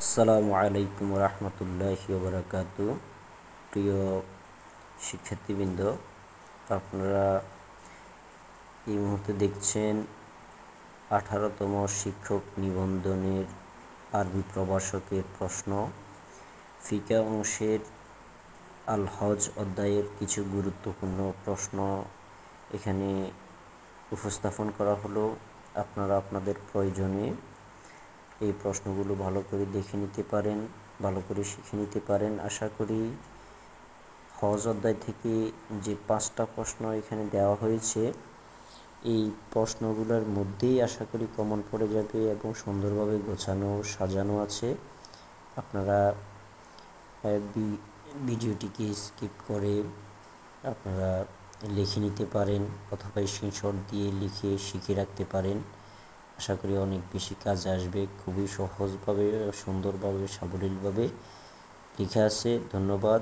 আসসালামু আলাইকুম রহমতুল্লাহ বারাকাতু প্রিয় শিক্ষার্থীবৃন্দ, আপনারা এই মুহূর্তে দেখছেন আঠারোতম শিক্ষক নিবন্ধনের আরবি প্রবাসকের প্রশ্ন। ফিকা অংশের আল হজ অধ্যায়ের কিছু গুরুত্বপূর্ণ প্রশ্ন এখানে উপস্থাপন করা হলো। আপনারা আপনাদের প্রয়োজনে এই প্রশ্নগুলো ভালো করে দেখে নিতে পারেন, ভালো করে শিখে নিতে পারেন। আশা করি হজ অধ্যায় থেকে যে পাঁচটা প্রশ্ন এখানে দেওয়া হয়েছে, এই প্রশ্নগুলোর মধ্যেই আশা করি কমন পড়ে যাবে এবং সুন্দরভাবে গোছানো, সাজানো আছে। আপনারা ভিডিওটিকে স্কিপ করে আপনারা লিখে নিতে পারেন অথবা স্ক্রিনশট দিয়ে লিখে শিখে রাখতে পারেন। আশা করি অনেক বেশি কাজ আসবে। খুবই সহজভাবে সুন্দরভাবে সাবলীলভাবে লিখে আছে। ধন্যবাদ।